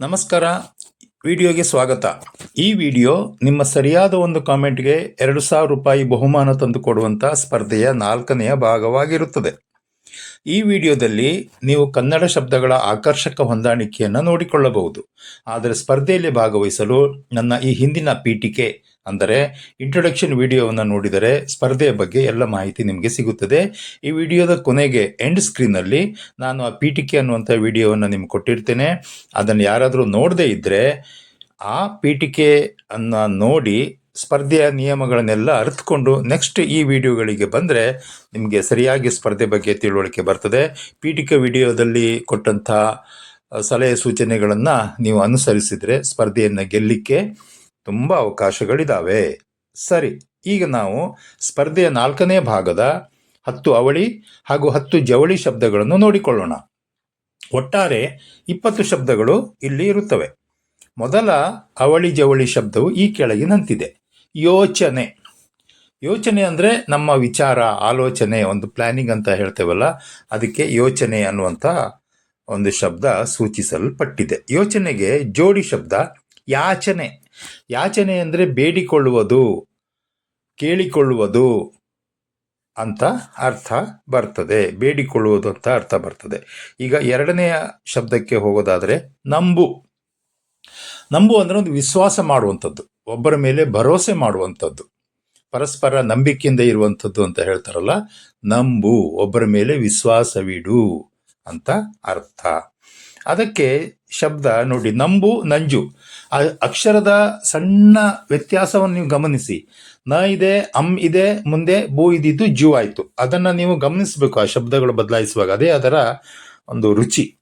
ನಮಸ್ಕಾರ. ವಿಡಿಯೋಗೆ ಸ್ವಾಗತ. ಈ ವಿಡಿಯೋ ನಿಮ್ಮ ಸರಿಯಾದ ಒಂದು ಕಾಮೆಂಟ್ಗೆ ಎರಡು ಸಾವಿರ ರೂಪಾಯಿ ಬಹುಮಾನ ತಂದುಕೊಡುವಂಥ ಸ್ಪರ್ಧೆಯ ನಾಲ್ಕನೆಯ ಭಾಗವಾಗಿರುತ್ತದೆ. ಈ ವಿಡಿಯೋದಲ್ಲಿ ನೀವು ಕನ್ನಡ ಶಬ್ದಗಳ ಆಕರ್ಷಕ ಹೊಂದಾಣಿಕೆಯನ್ನು ನೋಡಿಕೊಳ್ಳಬಹುದು. ಆದರೆ ಸ್ಪರ್ಧೆಯಲ್ಲಿ ಭಾಗವಹಿಸಲು ನನ್ನ ಈ ಹಿಂದಿನ ಪೀಠಿಕೆ ಅಂದರೆ ಇಂಟ್ರೊಡಕ್ಷನ್ ವಿಡಿಯೋವನ್ನು ನೋಡಿದರೆ ಸ್ಪರ್ಧೆಯ ಬಗ್ಗೆ ಎಲ್ಲ ಮಾಹಿತಿ ನಿಮಗೆ ಸಿಗುತ್ತದೆ. ಈ ವಿಡಿಯೋದ ಕೊನೆಗೆ ಎಂಡ್ ಸ್ಕ್ರೀನಲ್ಲಿ ನಾನು ಆ ಪೀಠಿಕೆ ಅನ್ನುವಂಥ ವಿಡಿಯೋವನ್ನು ನಿಮ್ಗೆ ಕೊಟ್ಟಿರ್ತೇನೆ. ಅದನ್ನು ಯಾರಾದರೂ ನೋಡದೇ ಇದ್ದರೆ ಆ ಪೀಠಿಕೆಯನ್ನು ನೋಡಿ ಸ್ಪರ್ಧೆಯ ನಿಯಮಗಳನ್ನೆಲ್ಲ ಅರ್ಥಕೊಂಡು ನೆಕ್ಸ್ಟ್ ಈ ವಿಡಿಯೋಗಳಿಗೆ ಬಂದರೆ ನಿಮಗೆ ಸರಿಯಾಗಿ ಸ್ಪರ್ಧೆ ಬಗ್ಗೆ ತಿಳುವಳಿಕೆ ಬರ್ತದೆ. ಪೀಠಿಕೆ ವಿಡಿಯೋದಲ್ಲಿ ಕೊಟ್ಟಂಥ ಸಲಹೆ ಸೂಚನೆಗಳನ್ನು ನೀವು ಅನುಸರಿಸಿದರೆ ಸ್ಪರ್ಧೆಯನ್ನು ಗೆಲ್ಲಲಿಕ್ಕೆ ತುಂಬ ಅವಕಾಶಗಳಿದ್ದಾವೆ ಸರಿ, ಈಗ ನಾವು ಸ್ಪರ್ಧೆಯ ನಾಲ್ಕನೇ ಭಾಗದ ಹತ್ತು ಅವಳಿ ಹಾಗೂ ಹತ್ತು ಜವಳಿ ಶಬ್ದಗಳನ್ನು ನೋಡಿಕೊಳ್ಳೋಣ. ಒಟ್ಟಾರೆ ಇಪ್ಪತ್ತು ಶಬ್ದಗಳು ಇಲ್ಲಿ ಇರುತ್ತವೆ. ಮೊದಲ ಅವಳಿ ಜವಳಿ ಶಬ್ದವು ಈ ಕೆಳಗಿನಂತಿದೆ. ಯೋಚನೆ. ಯೋಚನೆ ಅಂದರೆ ನಮ್ಮ ವಿಚಾರ, ಆಲೋಚನೆ, ಒಂದು ಪ್ಲಾನಿಂಗ್ ಅಂತ ಹೇಳ್ತೇವಲ್ಲ, ಅದಕ್ಕೆ ಯೋಚನೆ ಅನ್ನುವಂಥ ಒಂದು ಶಬ್ದ ಸೂಚಿಸಲ್ಪಟ್ಟಿದೆ. ಯೋಚನೆಗೆ ಜೋಡಿ ಶಬ್ದ ಯಾಚನೆ. ಯಾಚನೆ ಅಂದರೆ ಬೇಡಿಕೊಳ್ಳುವುದು, ಕೇಳಿಕೊಳ್ಳುವುದು ಅಂತ ಅರ್ಥ ಬರ್ತದೆ. ಬೇಡಿಕೊಳ್ಳುವುದು ಅಂತ ಅರ್ಥ ಬರ್ತದೆ. ಈಗ ಎರಡನೆಯ ಶಬ್ದಕ್ಕೆ ಹೋಗೋದಾದರೆ ನಂಬು. ನಂಬು ಅಂದರೆ ಒಂದು ವಿಶ್ವಾಸ ಮಾಡುವಂಥದ್ದು, ಒಬ್ಬರ ಮೇಲೆ ಭರವಸೆ ಮಾಡುವಂಥದ್ದು, ಪರಸ್ಪರ ನಂಬಿಕೆಯಿಂದ ಇರುವಂಥದ್ದು ಅಂತ ಹೇಳ್ತಾರಲ್ಲ, ನಂಬು, ಒಬ್ಬರ ಮೇಲೆ ವಿಶ್ವಾಸವಿಡು ಅಂತ ಅರ್ಥ. ಅದಕ್ಕೆ ಶಬ್ದ ನೋಡಿ, ನಂಬು, ನಂಜು. ಅಕ್ಷರದ ಸಣ್ಣ ವ್ಯತ್ಯಾಸವನ್ನು ನೀವು ಗಮನಿಸಿ. ನ ಇದೆ ಅಮ್ ಇದೆ, ಮುಂದೆ ಭೂ ಇದ್ದಿದ್ದು ಜೂ ಆಯಿತು. ಅದನ್ನು ನೀವು ಗಮನಿಸಬೇಕು ಆ ಶಬ್ದಗಳು ಬದಲಾಯಿಸುವಾಗ. ಅದೇ ಅದರ ಒಂದು ರುಚಿ.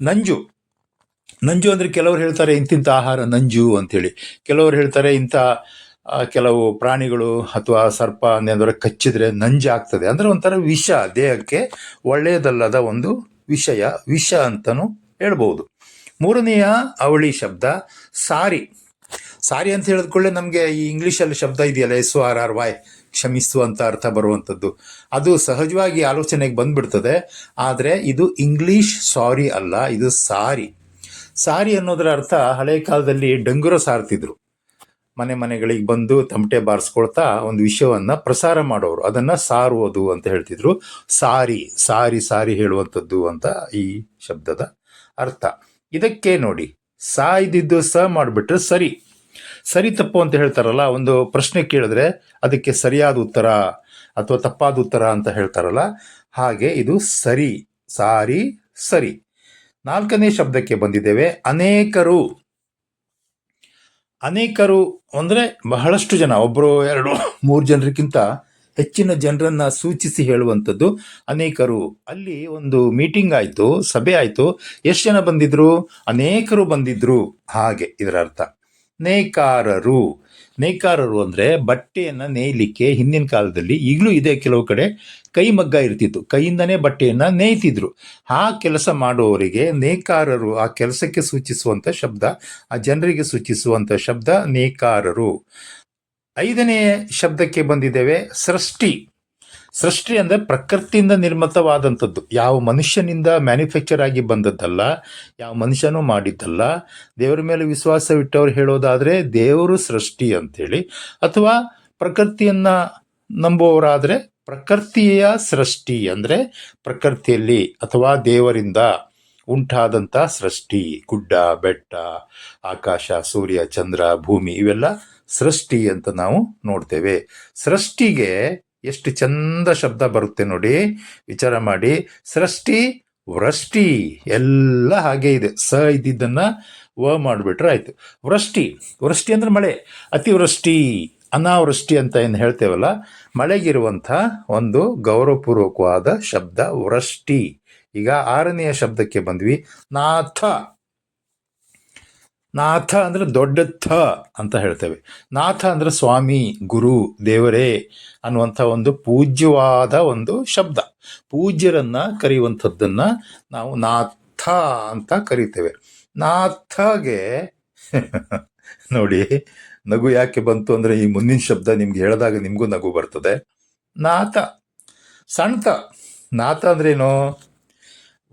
ನಂಜು. ನಂಜು ಅಂದರೆ ಕೆಲವರು ಹೇಳ್ತಾರೆ ಇಂತಿಂಥ ಆಹಾರ ನಂಜು ಅಂತೇಳಿ ಕೆಲವರು ಹೇಳ್ತಾರೆ ಇಂಥ ಕೆಲವು ಪ್ರಾಣಿಗಳು ಅಥವಾ ಸರ್ಪ ಅಂದರೆ ಕಚ್ಚಿದ್ರೆ ನಂಜಾಗ್ತದೆ ಅಂದರೆ ಒಂಥರ ವಿಷ, ದೇಹಕ್ಕೆ ಒಳ್ಳೆಯದಲ್ಲದ ಒಂದು ವಿಷಯ, ವಿಷ ಅಂತಲೂ ಹೇಳ್ಬೋದು. ಮೂರನೆಯ ಅವಳಿ ಶಬ್ದ, ಸಾರಿ. ಸಾರಿ ಅಂತ ಹೇಳಿದ ಕೂಡಲೇ ನಮಗೆ ಈ ಇಂಗ್ಲೀಷಲ್ಲಿ ಶಬ್ದ ಇದೆಯಲ್ಲ, ಎಸ್ ಆರ್ ಆರ್ ವೈ, ಕ್ಷಮಿಸು ಅಂತ ಅರ್ಥ ಬರುವಂಥದ್ದು. ಅದು ಸಹಜವಾಗಿ ಆಲೋಚನೆಗೆ ಬಂದ್ಬಿಡ್ತದೆ. ಆದರೆ ಇದು ಇಂಗ್ಲೀಷ್ ಸಾರಿ ಅಲ್ಲ, ಇದು ಸಾರಿ. ಸಾರಿ ಅನ್ನೋದರ ಅರ್ಥ ಹಳೆ ಕಾಲದಲ್ಲಿ ಡಂಗುರ ಸಾರ್ತಿದ್ರು. ಮನೆ ಮನೆಗಳಿಗೆ ಬಂದು ತಮಟೆ ಬಾರಿಸ್ಕೊಳ್ತಾ ಒಂದು ವಿಷಯವನ್ನು ಪ್ರಸಾರ ಮಾಡೋರು. ಅದನ್ನು ಸಾರುವುದು ಅಂತ ಹೇಳ್ತಿದ್ರು. ಸಾರಿ ಸಾರಿ ಸಾರಿ ಹೇಳುವಂಥದ್ದು ಅಂತ ಈ ಶಬ್ದದ ಅರ್ಥ. ಇದಕ್ಕೆ ನೋಡಿ, ಸಾಯ್ದಿದ್ದು ಸ ಮಾಡಿಬಿಟ್ರೆ ಸರಿ. ಸರಿ ತಪ್ಪು ಅಂತ ಹೇಳ್ತಾರಲ್ಲ, ಒಂದು ಪ್ರಶ್ನೆ ಕೇಳಿದ್ರೆ ಅದಕ್ಕೆ ಸರಿಯಾದ ಉತ್ತರ ಅಥವಾ ತಪ್ಪಾದ ಉತ್ತರ ಅಂತ ಹೇಳ್ತಾರಲ್ಲ, ಹಾಗೆ ಇದು ಸರಿ, ಸಾರಿ, ಸರಿ. ನಾಲ್ಕನೇ ಶಬ್ದಕ್ಕೆ ಬಂದಿದ್ದೇವೆ, ಅನೇಕರು. ಅನೇಕರು ಅಂದರೆ ಬಹಳಷ್ಟು ಜನ ಒಬ್ಬರು ಎರಡು, ಮೂರು ಜನರಿಗಿಂತ ಹೆಚ್ಚಿನ ಜನರನ್ನ ಸೂಚಿಸಿ ಹೇಳುವಂಥದ್ದು. ಅನೇಕರು ಅಲ್ಲಿ ಒಂದು ಮೀಟಿಂಗ್ ಆಯಿತು, ಸಭೆ ಆಯಿತು. ಎಷ್ಟು ಜನ ಬಂದಿದ್ರು? ಅನೇಕರು ಬಂದಿದ್ರು. ಹಾಗೆ ಇದರ ಅರ್ಥ ನೇಕಾರರು. ನೇಕಾರರು ಅಂದರೆ ಬಟ್ಟೆಯನ್ನು ನೇಯಲಿಕ್ಕೆ ಹಿಂದಿನ ಕಾಲದಲ್ಲಿ ಈಗಲೂ ಇದೆ ಕೆಲವು ಕಡೆ ಕೈಮಗ್ಗ ಇರ್ತಿತ್ತು. ಕೈಯಿಂದನೇ ಬಟ್ಟೆಯನ್ನು ನೇಯ್ತಿದ್ರು. ಆ ಕೆಲಸ ಮಾಡುವವರಿಗೆ ನೇಕಾರರು ಆ ಕೆಲಸಕ್ಕೆ ಸೂಚಿಸುವಂಥ ಶಬ್ದ, ಆ ಜನರಿಗೆ ಸೂಚಿಸುವಂಥ ಶಬ್ದ ನೇಕಾರರು. ಐದನೇ ಶಬ್ದಕ್ಕೆ ಬಂದಿದ್ದೇವೆ ಸೃಷ್ಟಿ. ಸೃಷ್ಟಿ ಅಂದರೆ ಪ್ರಕೃತಿಯಿಂದ ನಿರ್ಮಿತವಾದಂಥದ್ದು. ಯಾವ ಮನುಷ್ಯನಿಂದ ಮ್ಯಾನುಫ್ಯಾಕ್ಚರ್ ಆಗಿ ಬಂದದ್ದಲ್ಲ, ಯಾವ ಮನುಷ್ಯನೂ ಮಾಡಿದ್ದಲ್ಲ. ದೇವರ ಮೇಲೆ ವಿಶ್ವಾಸವಿಟ್ಟವ್ರು ಹೇಳೋದಾದರೆ ದೇವರು ಸೃಷ್ಟಿ ಅಂತೇಳಿ. ಅಥವಾ ಪ್ರಕೃತಿಯನ್ನು ನಂಬುವವರಾದರೆ ಪ್ರಕೃತಿಯ ಸೃಷ್ಟಿ ಅಂದರೆ ಪ್ರಕೃತಿಯಲ್ಲಿ ಅಥವಾ ದೇವರಿಂದ ಉಂಟಾದಂಥ ಸೃಷ್ಟಿ. ಗುಡ್ಡ, ಬೆಟ್ಟ, ಆಕಾಶ, ಸೂರ್ಯ, ಚಂದ್ರ, ಭೂಮಿ ಇವೆಲ್ಲ ಸೃಷ್ಟಿ ಅಂತ ನಾವು ನೋಡ್ತೇವೆ. ಸೃಷ್ಟಿಗೆ ಎಷ್ಟು ಚಂದ ಶಬ್ದ ಬರುತ್ತೆ ನೋಡಿ. ವಿಚಾರ ಮಾಡಿ. ಸೃಷ್ಟಿ, ವೃಷ್ಟಿ ಎಲ್ಲ ಹಾಗೆ ಇದೆ. ಸ ಇದ್ದಿದ್ದನ್ನ ವ ಮಾಡಿಬಿಟ್ರೆ ಆಯ್ತು. ವೃಷ್ಟಿ ವೃಷ್ಟಿ ಅಂದ್ರೆ ಮಳೆ. ಅತಿವೃಷ್ಟಿ, ಅನಾವೃಷ್ಟಿ ಅಂತ ಏನು ಹೇಳ್ತೇವಲ್ಲ? ಮಳೆಗಿರುವಂಥ ಒಂದು ಗೌರವಪೂರ್ವಕವಾದ ಶಬ್ದ ವೃಷ್ಟಿ. ಈಗ ಆರನೆಯ ಶಬ್ದಕ್ಕೆ ಬಂದ್ವಿ. ನಾಥ. ನಾಥ ಅಂದರೆ ದೊಡ್ಡ ಥ ಅಂತ ಹೇಳ್ತೇವೆ. ನಾಥ ಅಂದ್ರೆ ಸ್ವಾಮಿ, ಗುರು, ದೇವರೇ ಅನ್ನುವಂಥ ಒಂದು ಪೂಜ್ಯವಾದ ಒಂದು ಶಬ್ದ. ಪೂಜ್ಯರನ್ನು ಕರೆಯುವಂಥದ್ದನ್ನು ನಾವು ನಾಥ ಅಂತ ಕರಿತೇವೆ. ನಾಥಗೆ ನೋಡಿ, ನಗು ಯಾಕೆ ಬಂತು ಅಂದರೆ ಈ ಮುಂದಿನ ಶಬ್ದ ನಿಮ್ಗೆ ಹೇಳಿದಾಗ ನಿಮಗೂ ನಗು ಬರ್ತದೆ. ನಾಥ. ಸಣ್ತ ನಾಥ ಅಂದ್ರೇನು?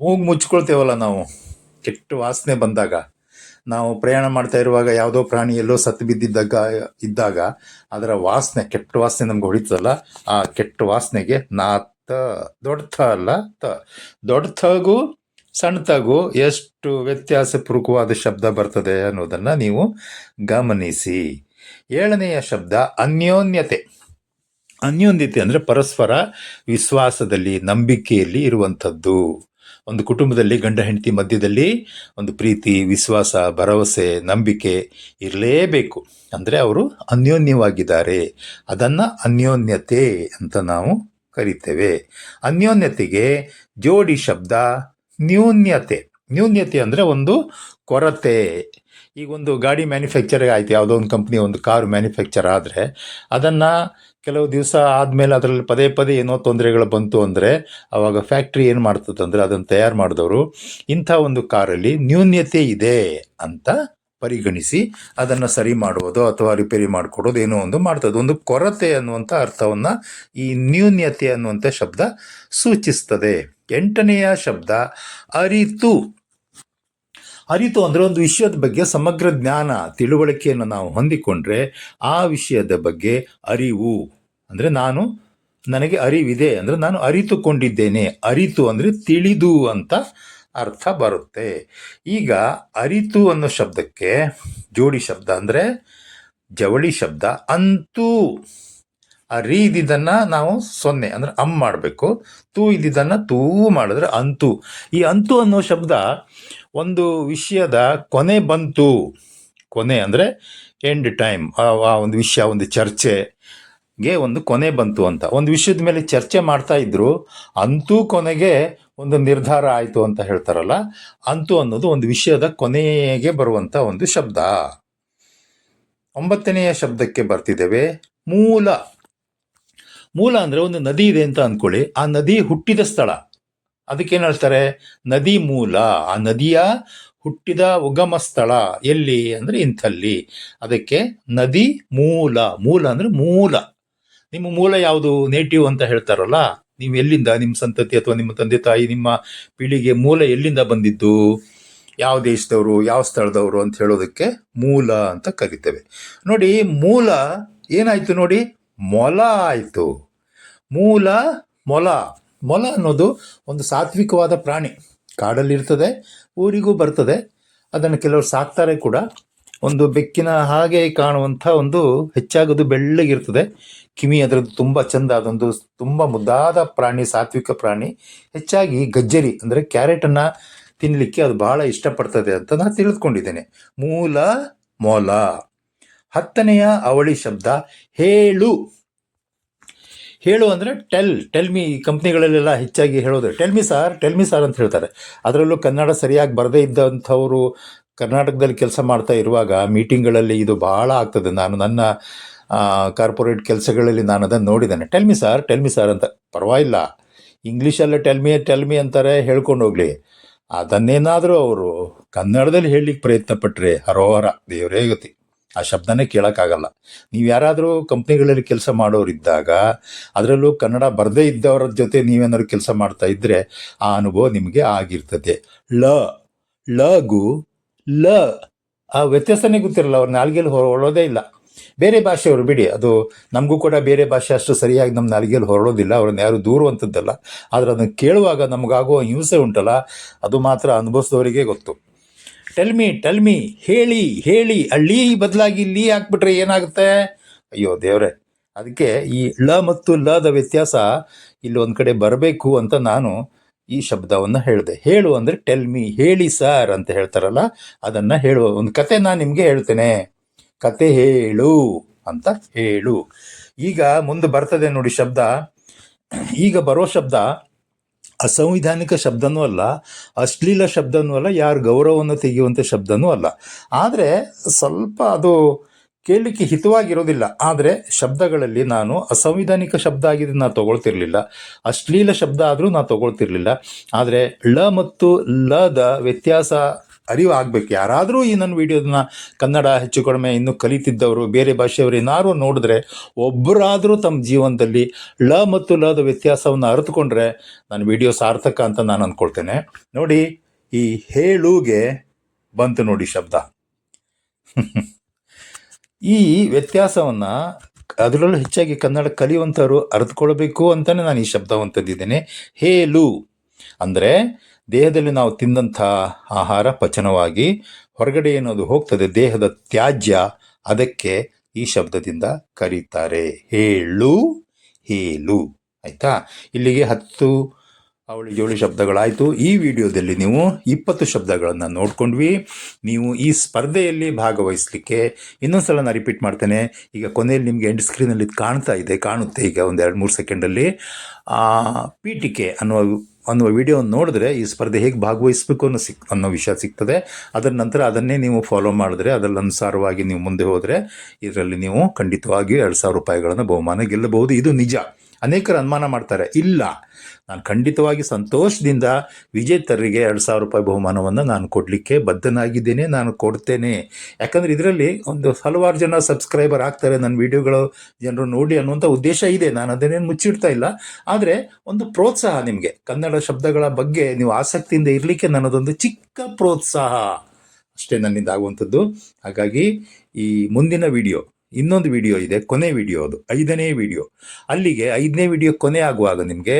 ಮೂಗು ಮುಚ್ಕೊಳ್ತೇವಲ್ಲ ನಾವು. ಕೆಟ್ಟ ವಾಸನೆ ಬಂದಾಗ. ನಾವು ಪ್ರಯಾಣ ಮಾಡ್ತಾ ಇರುವಾಗ ಯಾವುದೋ ಪ್ರಾಣಿ ಎಲ್ಲೋ ಸತ್ತು ಬಿದ್ದಿದ್ದಾಗ, ಇದ್ದಾಗ ಅದರ ವಾಸನೆ, ಕೆಟ್ಟ ವಾಸನೆ ನಮ್ಗೆ ಹೊಡಿತದಲ್ಲ, ಆ ಕೆಟ್ಟ ವಾಸನೆಗೆ ನಾ ತ ದೊಡ್ಡ ಥ ಅಲ್ಲ ತ. ದೊಡ್ಡ ಥಗೂ ಸಣ್ಣ ತಗು ಎಷ್ಟು ವ್ಯತ್ಯಾಸಪೂರ್ವಕವಾದ ಶಬ್ದ ಬರ್ತದೆ ಅನ್ನೋದನ್ನು ನೀವು ಗಮನಿಸಿ. ಏಳನೆಯ ಶಬ್ದ, ಅನ್ಯೋನ್ಯತೆ. ಅನ್ಯೋನ್ಯತೆ ಅಂದರೆ ಪರಸ್ಪರ ವಿಶ್ವಾಸದಲ್ಲಿ, ನಂಬಿಕೆಯಲ್ಲಿ ಇರುವಂಥದ್ದು. ಒಂದು ಕುಟುಂಬದಲ್ಲಿ ಗಂಡ ಹೆಂಡತಿ ಮಧ್ಯದಲ್ಲಿ ಒಂದು ಪ್ರೀತಿ, ವಿಶ್ವಾಸ, ಭರವಸೆ, ನಂಬಿಕೆ ಇರಲೇಬೇಕು. ಅಂದರೆ ಅವರು ಅನ್ಯೋನ್ಯವಾಗಿದ್ದಾರೆ. ಅದನ್ನು ಅನ್ಯೋನ್ಯತೆ ಅಂತ ನಾವು ಕರಿತೇವೆ. ಅನ್ಯೋನ್ಯತೆಗೆ ಜೋಡಿ ಶಬ್ದ ನ್ಯೂನ್ಯತೆ. ನ್ಯೂನ್ಯತೆ ಅಂದರೆ ಒಂದು ಕೊರತೆ. ಈಗ ಒಂದು ಗಾಡಿ ಮ್ಯಾನುಫ್ಯಾಕ್ಚರ್ ಆಯ್ತು, ಯಾವುದೋ ಒಂದು ಕಂಪ್ನಿ ಒಂದು ಕಾರ್ ಮ್ಯಾನುಫ್ಯಾಕ್ಚರ್ ಆದರೆ, ಅದನ್ನು ಕೆಲವು ದಿವಸ ಆದಮೇಲೆ ಅದರಲ್ಲಿ ಪದೇ ಪದೇ ಏನೋ ತೊಂದರೆಗಳು ಬಂತು ಅಂದರೆ ಆವಾಗ ಫ್ಯಾಕ್ಟ್ರಿ ಏನು ಮಾಡ್ತದಂದ್ರೆ ಅದನ್ನು ತಯಾರು ಮಾಡಿದವರು, ಇಂಥ ಒಂದು ಕಾರಲ್ಲಿ ನ್ಯೂನ್ಯತೆ ಇದೆ ಅಂತ ಪರಿಗಣಿಸಿ ಅದನ್ನು ಸರಿ ಮಾಡುವುದು ಅಥವಾ ರಿಪೇರಿ ಮಾಡಿಕೊಡೋದು ಏನೋ ಒಂದು ಮಾಡ್ತದೆ. ಒಂದು ಕೊರತೆ ಅನ್ನುವಂಥ ಅರ್ಥವನ್ನು ಈ ನ್ಯೂನ್ಯತೆ ಅನ್ನುವಂಥ ಶಬ್ದ ಸೂಚಿಸ್ತದೆ. ಎಂಟನೆಯ ಶಬ್ದ, ಅರಿತು. ಅರಿತು ಅಂದರೆ ಒಂದು ವಿಷಯದ ಬಗ್ಗೆ ಸಮಗ್ರ ಜ್ಞಾನ ತಿಳುವಳಿಕೆಯನ್ನು ನಾವು ಹೊಂದಿಕೊಂಡ್ರೆ ಆ ವಿಷಯದ ಬಗ್ಗೆ ಅರಿವು. ಅಂದರೆ ನಾನು ನನಗೆ ಅರಿವಿದೆ ಅಂದರೆ ನಾನು ಅರಿತುಕೊಂಡಿದ್ದೇನೆ. ಅರಿತು ಅಂದರೆ ತಿಳಿದು ಅಂತ ಅರ್ಥ ಬರುತ್ತೆ. ಈಗ ಅರಿತು ಅನ್ನೋ ಶಬ್ದಕ್ಕೆ ಜೋಡಿ ಶಬ್ದ ಅಂದರೆ ಜವಳಿ ಶಬ್ದ ಅಂತೂ ಆ ರೀ ಇದ್ದಿದ್ದನ್ನು ನಾವು ಸೊನ್ನೆ ಅಂದರೆ ಅಮ್ ಮಾಡಬೇಕು. ತೂ ಇದ್ದಿದ್ದನ್ನು ತೂ ಮಾಡಿದ್ರೆ ಅಂತೂ. ಈ ಅಂತೂ ಅನ್ನೋ ಶಬ್ದ ಒಂದು ವಿಷಯದ ಕೊನೆ ಬಂತು. ಕೊನೆ ಅಂದರೆ ಎಂಡ್ ಟೈಮ್ ಆ ಒಂದು ವಿಷಯ ಒಂದು ಚರ್ಚೆಗೆ ಒಂದು ಕೊನೆ ಬಂತು ಅಂತ. ಒಂದು ವಿಷಯದ ಮೇಲೆ ಚರ್ಚೆ ಮಾಡ್ತಾ ಇದ್ರು, ಅಂತೂ ಕೊನೆಗೆ ಒಂದು ನಿರ್ಧಾರ ಆಯಿತು ಅಂತ ಹೇಳ್ತಾರಲ್ಲ, ಅಂತೂ ಅನ್ನೋದು ಒಂದು ವಿಷಯದ ಕೊನೆಗೆ ಬರುವಂಥ ಒಂದು ಶಬ್ದ. ಒಂಬತ್ತನೆಯ ಶಬ್ದಕ್ಕೆ ಬರ್ತಿದ್ದೇವೆ. ಮೂಲ. ಮೂಲ ಅಂದರೆ ಒಂದು ನದಿ ಇದೆ ಅಂತ ಅಂದ್ಕೊಳ್ಳಿ ಆ ನದಿ ಹುಟ್ಟಿದ ಸ್ಥಳ. ಅದಕ್ಕೇನು ಹೇಳ್ತಾರೆ ನದಿ ಮೂಲ. ಆ ನದಿಯ ಹುಟ್ಟಿದ ಉಗಮ ಸ್ಥಳ ಎಲ್ಲಿ ಅಂದರೆ ಇಂಥಲ್ಲಿ. ಅದಕ್ಕೆ ನದಿ ಮೂಲ. ಮೂಲ ಅಂದರೆ ಮೂಲ. ನಿಮ್ಮ ಮೂಲ ಯಾವುದು? ನೇಟಿವ್ ಅಂತ ಹೇಳ್ತಾರಲ್ಲ? ನೀವು ಎಲ್ಲಿಂದ ನಿಮ್ಮ ಸಂತತಿ ಅಥವಾ ನಿಮ್ಮ ತಂದೆ ತಾಯಿ, ನಿಮ್ಮ ಪೀಳಿಗೆ ಮೂಲ ಎಲ್ಲಿಂದ ಬಂದಿದ್ದು? ಯಾವ ದೇಶದವರು, ಯಾವ ಸ್ಥಳದವರು ಅಂತ ಹೇಳೋದಕ್ಕೆ ಮೂಲ ಅಂತ ಕರಿತೇವೆ. ನೋಡಿ, ಮೂಲ ಏನಾಯ್ತು ನೋಡಿ? ಮೊಲ ಆಯಿತು. ಮೂಲ ಮೊಲ. ಮೊಲ ಅನ್ನೋದು ಒಂದು ಸಾತ್ವಿಕವಾದ ಪ್ರಾಣಿ. ಕಾಡಲ್ಲಿರ್ತದೆ, ಊರಿಗೂ ಬರ್ತದೆ. ಅದನ್ನು ಕೆಲವರು ಸಾಕ್ತಾರೆ ಕೂಡ. ಒಂದು ಬೆಕ್ಕಿನ ಹಾಗೆ ಕಾಣುವಂಥ ಒಂದು ಹೆಚ್ಚಾಗೋದು ಬೆಳ್ಳಗಿರ್ತದೆ. ಕಿಮಿ ಅದರದ್ದು ತುಂಬ ಚೆಂದ, ಅದೊಂದು ತುಂಬ ಮುದ್ದಾದ ಪ್ರಾಣಿ, ಸಾತ್ವಿಕ ಪ್ರಾಣಿ. ಹೆಚ್ಚಾಗಿ ಗಜ್ಜರಿ, ಅಂದರೆ ಕ್ಯಾರೆಟನ್ನು ತಿನ್ನಲಿಕ್ಕೆ ಅದು ಬಹಳ ಇಷ್ಟಪಡ್ತದೆ ಅಂತ ನಾನು ತಿಳಿದುಕೊಂಡಿದ್ದೇನೆ. ಮೂಲ ಮೊಲ. ಹತ್ತನೆಯ ಅವಳಿ ಶಬ್ದ, ಹೇಳು. ಹೇಳು ಅಂದರೆ ಟೆಲ್ ಟೆಲ್ ಮಿ ಕಂಪ್ನಿಗಳಲ್ಲೆಲ್ಲ ಹೆಚ್ಚಾಗಿ ಹೇಳೋದು. Tell me sir tell me sir ಅಂತ ಹೇಳ್ತಾರೆ. ಅದರಲ್ಲೂ ಕನ್ನಡ ಸರಿಯಾಗಿ ಬರದೇ ಇದ್ದಂಥವರು ಕರ್ನಾಟಕದಲ್ಲಿ ಕೆಲಸ ಮಾಡ್ತಾ ಇರುವಾಗ ಮೀಟಿಂಗ್ಗಳಲ್ಲಿ ಇದು ಭಾಳ ಆಗ್ತದೆ. ನಾನು ನನ್ನ ಕಾರ್ಪೊರೇಟ್ ಕೆಲಸಗಳಲ್ಲಿ ನಾನು ಅದನ್ನು ನೋಡಿದ್ದೇನೆ. Tell me sir tell me sir ಅಂತ. ಪರವಾಗಿಲ್ಲ. ಇಂಗ್ಲೀಷಲ್ಲೇ ಟೆಲ್ ಮಿ ಟೆಲ್ ಮಿ ಅಂತಾರೆ ಹೇಳ್ಕೊಂಡು ಹೋಗಲಿ. ಅದನ್ನೇನಾದರೂ ಅವರು ಕನ್ನಡದಲ್ಲಿ ಹೇಳಲಿಕ್ಕೆ ಪ್ರಯತ್ನ ಪಟ್ಟರೆ ಹರೋಹರ, ದೇವರೇ ಗತಿ. ಆ ಶಬ್ದನೇ ಕೇಳೋಕ್ಕಾಗಲ್ಲ. ನೀವು ಯಾರಾದರೂ ಕಂಪ್ನಿಗಳಲ್ಲಿ ಕೆಲಸ ಮಾಡೋರಿದ್ದಾಗ, ಅದರಲ್ಲೂ ಕನ್ನಡ ಬರದೇ ಇದ್ದವರ ಜೊತೆ ನೀವೇನಾದ್ರು ಕೆಲಸ ಮಾಡ್ತಾ ಇದ್ದರೆ ಆ ಅನುಭವ ನಿಮಗೆ ಆಗಿರ್ತದೆ. ಲ, ಲಗು, ಲ. ಆ ವ್ಯತ್ಯಾಸನೇ ಗೊತ್ತಿರಲ್ಲ, ಅವ್ರ ನಾಲ್ಗೆಯಲ್ಲಿ ಹೊರಡೋದೇ ಇಲ್ಲ. ಬೇರೆ ಭಾಷೆಯವರು ಬಿಡಿ, ಅದು ನಮಗೂ ಕೂಡ ಬೇರೆ ಭಾಷೆ ಅಷ್ಟು ಸರಿಯಾಗಿ ನಮ್ಮ ನಾಲಿಗೆಯಲ್ಲಿ ಹೊರಡೋದಿಲ್ಲ ಅವ್ರನ್ನ ಯಾರು ದೂರುವಂಥದ್ದಲ್ಲ ಆದರೆ ಅದನ್ನು ಕೇಳುವಾಗ ನಮಗಾಗುವ ಹಿಂಸೆ ಉಂಟಲ್ಲ, ಅದು ಮಾತ್ರ ಅನುಭವಿಸಿದವರಿಗೆ ಗೊತ್ತು. ಟೆಲ್ ಮಿ ಟೆಲ್ ಮಿ ಹೇಳಿ ಹೇಳಿ, ಹಳ್ಳಿ ಬದಲಾಗಿ ಇಲ್ಲಿ ಹಾಕ್ಬಿಟ್ರೆ ಏನಾಗುತ್ತೆ? ಅಯ್ಯೋ ದೇವರೇ, ಅದಕ್ಕೆ ಈ ಳ ಮತ್ತು ಲದ ವ್ಯತ್ಯಾಸ ಇಲ್ಲಿ ಒಂದು ಕಡೆ ಬರಬೇಕು ಅಂತ ನಾನು ಈ ಶಬ್ದವನ್ನು ಹೇಳಿದೆ. ಹೇಳು ಅಂದರೆ ಟೆಲ್ ಮಿ ಹೇಳಿ ಸರ್ ಅಂತ ಹೇಳ್ತಾರಲ್ಲ, ಅದನ್ನು ಹೇಳುವ ಒಂದು ಕತೆ ನಾನು ನಿಮಗೆ ಹೇಳ್ತೇನೆ. ಕತೆ ಹೇಳು ಅಂತ ಹೇಳು. ಈಗ ಮುಂದೆ ಬರ್ತದೆ ನೋಡಿ ಶಬ್ದ. ಈಗ ಬರೋ ಶಬ್ದ ಅಸಂವಿಧಾನಿಕ ಶಬ್ದನೂ ಅಲ್ಲ, ಅಶ್ಲೀಲ ಶಬ್ದನೂ ಅಲ್ಲ, ಯಾರ ಗೌರವವನ್ನು ತೆಗೆಯುವಂಥ ಶಬ್ದನೂ ಅಲ್ಲ. ಆದರೆ ಸ್ವಲ್ಪ ಅದು ಕೇಳಲಿಕ್ಕೆ ಹಿತವಾಗಿರೋದಿಲ್ಲ. ಆದರೆ ಶಬ್ದಗಳಲ್ಲಿ ನಾನು ಅಸಂವಿಧಾನಿಕ ಶಬ್ದ ಆಗಿದ್ದು ನಾನು ತೊಗೊಳ್ತಿರ್ಲಿಲ್ಲ. ಅಶ್ಲೀಲ ಶಬ್ದ ಆದರೂ ನಾನು ತೊಗೊಳ್ತಿರ್ಲಿಲ್ಲ. ಆದರೆ ಳ ಮತ್ತು ಲದ ವ್ಯತ್ಯಾಸ ಅರಿವು ಆಗಬೇಕು ಯಾರಾದರೂ ಈ ನನ್ನ ವಿಡಿಯೋದನ್ನ ಕನ್ನಡ ಹೆಚ್ಚು ಕಡಿಮೆ ಇನ್ನೂ ಕಲಿತಿದ್ದವರು, ಬೇರೆ ಭಾಷೆಯವರು ಏನಾದರೂ ನೋಡಿದ್ರೆ ಒಬ್ಬರಾದರೂ ತಮ್ಮ ಜೀವನದಲ್ಲಿ ಳ ಮತ್ತು ಲದ ವ್ಯತ್ಯಾಸವನ್ನು ಅರಿತುಕೊಂಡ್ರೆ ನನ್ನ ವಿಡಿಯೋ ಸಾರ್ಥಕ ಅಂತ ನಾನು ಅಂದ್ಕೊಳ್ತೇನೆ ನೋಡಿ, ಈ ಹೇಳುಗೆ ಬಂತು ನೋಡಿ ಶಬ್ದ. ಈ ವ್ಯತ್ಯಾಸವನ್ನು ಅದರಲ್ಲೂ ಹೆಚ್ಚಾಗಿ ಕನ್ನಡ ಕಲಿಯುವಂಥವ್ರು ಅರಿತುಕೊಳ್ಬೇಕು ಅಂತಲೇ ನಾನು ಈ ಶಬ್ದವನ್ನು ತಂದಿದ್ದೇನೆ. ಹೇಳು. ಅಂದರೆ ದೇಹದಲ್ಲಿ ನಾವು ತಿಂದಂಥ ಆಹಾರ ಪಚನವಾಗಿ ಹೊರಗಡೆ ಏನದು ಹೋಗ್ತದೆ, ದೇಹದ ತ್ಯಾಜ್ಯ ಅದಕ್ಕೆ ಈ ಶಬ್ದದಿಂದ ಕರೀತಾರೆ. ಹೇಳು ಹೇಳು. ಆಯಿತಾ? ಇಲ್ಲಿಗೆ ಹತ್ತು ಅವಳಿ ಜೋಳಿ ಶಬ್ದಗಳಾಯಿತು. ಈ ವಿಡಿಯೋದಲ್ಲಿ ನೀವು ಇಪ್ಪತ್ತು ಶಬ್ದಗಳನ್ನು ನೋಡ್ಕೊಂಡ್ವಿ. ನೀವು ಈ ಸ್ಪರ್ಧೆಯಲ್ಲಿ ಭಾಗವಹಿಸಲಿಕ್ಕೆ ಇನ್ನೊಂದು ಸಲ ನಾನು ರಿಪೀಟ್ ಮಾಡ್ತೇನೆ. ಈಗ ಕೊನೆಯಲ್ಲಿ ನಿಮಗೆ ಎಂಡ್ ಸ್ಕ್ರೀನಲ್ಲಿ ಕಾಣ್ತಾ ಇದೆ, ಕಾಣುತ್ತೆ ಈಗ ಒಂದು ಎರಡು ಮೂರು ಸೆಕೆಂಡಲ್ಲಿ ಪೀಟಿಕೆ ಅನ್ನುವ ಅನ್ನುವ ವಿಡಿಯೋವನ್ನು ನೋಡಿದ್ರೆ ಈ ಸ್ಪರ್ಧೆ ಹೇಗೆ ಭಾಗವಹಿಸಬೇಕು ಅನ್ನೋ ಸಿಕ್ ಅನ್ನೋ ವಿಷಯ ಸಿಗ್ತದೆ. ಅದರ ನಂತರ ಅದನ್ನೇ ನೀವು ಫಾಲೋ ಮಾಡಿದ್ರೆ, ಅದರಲ್ಲಿ ಅನುಸಾರವಾಗಿ ನೀವು ಮುಂದೆ ಹೋದರೆ, ಇದರಲ್ಲಿ ನೀವು ಖಂಡಿತವಾಗಿಯೂ ಎರಡು ಸಾವಿರ ರೂಪಾಯಿಗಳನ್ನು ಬಹುಮಾನ ಗೆಲ್ಲಬಹುದು. ಇದು ನಿಜ. ಅನೇಕರು ಅನುಮಾನ ಮಾಡ್ತಾರೆ, ಇಲ್ಲ, ನಾನು ಖಂಡಿತವಾಗಿ ಸಂತೋಷದಿಂದ ವಿಜೇತರಿಗೆ ಎರಡು ಸಾವಿರ ರೂಪಾಯಿ ಬಹುಮಾನವನ್ನು ನಾನು ಕೊಡಲಿಕ್ಕೆ ಬದ್ಧನಾಗಿದ್ದೇನೆ, ನಾನು ಕೊಡ್ತೇನೆ. ಯಾಕಂದರೆ ಇದರಲ್ಲಿ ಒಂದು ಹಲವಾರು ಜನ ಸಬ್ಸ್ಕ್ರೈಬರ್ ಆಗ್ತಾರೆ ನನ್ನ ವಿಡಿಯೋಗಳು ಜನರು ನೋಡಿ ಅನ್ನುವಂಥ ಉದ್ದೇಶ ಇದೆ, ನಾನು ಅದನ್ನೇನು ಮುಚ್ಚಿಡ್ತಾ ಇಲ್ಲ. ಆದರೆ ಒಂದು ಪ್ರೋತ್ಸಾಹ ನಿಮಗೆ, ಕನ್ನಡ ಶಬ್ದಗಳ ಬಗ್ಗೆ ನೀವು ಆಸಕ್ತಿಯಿಂದ ಇರಲಿಕ್ಕೆ ನನ್ನದೊಂದು ಚಿಕ್ಕ ಪ್ರೋತ್ಸಾಹ. ಅಷ್ಟೇ ನನ್ನಿಂದ ಆಗುವಂಥದ್ದು. ಹಾಗಾಗಿ ಈ ಮುಂದಿನ ವಿಡಿಯೋ ಇನ್ನೊಂದು ವಿಡಿಯೋ ಇದೆ, ಕೊನೆ ವಿಡಿಯೋ ಅದು, ಐದನೇ ವಿಡಿಯೋ ಅಲ್ಲಿಗೆ ಐದನೇ ವಿಡಿಯೋ ಕೊನೆ ಆಗುವಾಗ ನಿಮಗೆ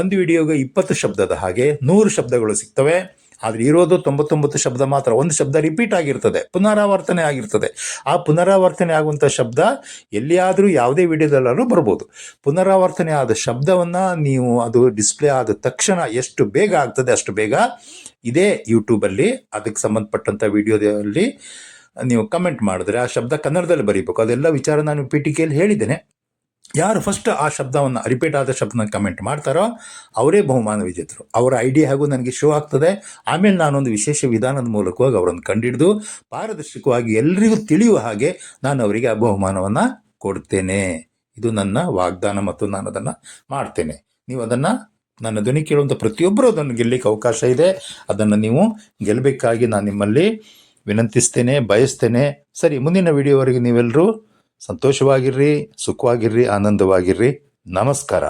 ಒಂದು ವಿಡಿಯೋಗೆ ಇಪ್ಪತ್ತು ಶಬ್ದದ ಹಾಗೆ ನೂರು ಶಬ್ದಗಳು ಸಿಗ್ತವೆ. ಆದರೆ ಇರೋದು ತೊಂಬತ್ತೊಂಬತ್ತು ಶಬ್ದ ಮಾತ್ರ, ಒಂದು ಶಬ್ದ ರಿಪೀಟ್ ಆಗಿರ್ತದೆ, ಪುನರಾವರ್ತನೆ ಆಗಿರ್ತದೆ. ಆ ಪುನರಾವರ್ತನೆ ಆಗುವಂಥ ಶಬ್ದ ಎಲ್ಲಿಯಾದರೂ ಯಾವುದೇ ವಿಡಿಯೋದಲ್ಲಾದ್ರೂ ಬರ್ಬೋದು. ಪುನರಾವರ್ತನೆ ಆದ ಶಬ್ದವನ್ನು ನೀವು ಅದು ಡಿಸ್ಪ್ಲೇ ಆದ ತಕ್ಷಣ ಎಷ್ಟು ಬೇಗ ಆಗ್ತದೆ, ಅಷ್ಟು ಬೇಗ ಇದೇ ಯೂಟ್ಯೂಬಲ್ಲಿ ಅದಕ್ಕೆ ಸಂಬಂಧಪಟ್ಟಂಥ ವಿಡಿಯೋದಲ್ಲಿ ನೀವು ಕಮೆಂಟ್ ಮಾಡಿದ್ರೆ ಆ ಶಬ್ದ ಕನ್ನಡದಲ್ಲಿ ಬರೀಬೇಕು. ಅದೆಲ್ಲ ವಿಚಾರ ನಾನು ಪೀಠಿಕೆಯಲ್ಲಿ ಹೇಳಿದ್ದೇನೆ. ಯಾರು ಫಸ್ಟ್ ಆ ಶಬ್ದವನ್ನು ರಿಪೀಟ್ ಆದ ಶಬ್ದನ ಕಮೆಂಟ್ ಮಾಡ್ತಾರೋ ಅವರೇ ಬಹುಮಾನ ವಿಜೇತರು. ಅವರ ಐಡಿಯಾ ಹಾಗೂ ನನಗೆ ಶೋ ಆಗ್ತದೆ. ಆಮೇಲೆ ನಾನೊಂದು ವಿಶೇಷ ವಿಧಾನದ ಮೂಲಕವಾಗಿ ಅವರನ್ನು ಕಂಡಿಡಿದು ಪಾರದರ್ಶಕವಾಗಿ ಎಲ್ಲರಿಗೂ ತಿಳಿಯುವ ಹಾಗೆ ನಾನು ಅವರಿಗೆ ಆ ಬಹುಮಾನವನ್ನು ಕೊಡ್ತೇನೆ. ಇದು ನನ್ನ ವಾಗ್ದಾನ ಮತ್ತು ನಾನು ಅದನ್ನು ಮಾಡ್ತೇನೆ. ನೀವು ಅದನ್ನು, ನನ್ನ ಧ್ವನಿ ಕೇಳುವಂಥ ಪ್ರತಿಯೊಬ್ಬರೂ ಅದನ್ನು ಗೆಲ್ಲಲಿಕ್ಕೆ ಅವಕಾಶ ಇದೆ. ಅದನ್ನು ನೀವು ಗೆಲ್ಲಬೇಕಾಗಿ ನಾನು ನಿಮ್ಮಲ್ಲಿ ವಿನಂತಿಸ್ತೇನೆ ಬಯಸ್ತೇನೆ. ಸರಿ ಮುಂದಿನ ವಿಡಿಯೋವರೆಗೆ ನೀವೆಲ್ಲರೂ ಸಂತೋಷವಾಗಿರ್ರಿ ಸುಖವಾಗಿರ್ರಿ ಆನಂದವಾಗಿರ್ರಿ. ನಮಸ್ಕಾರ.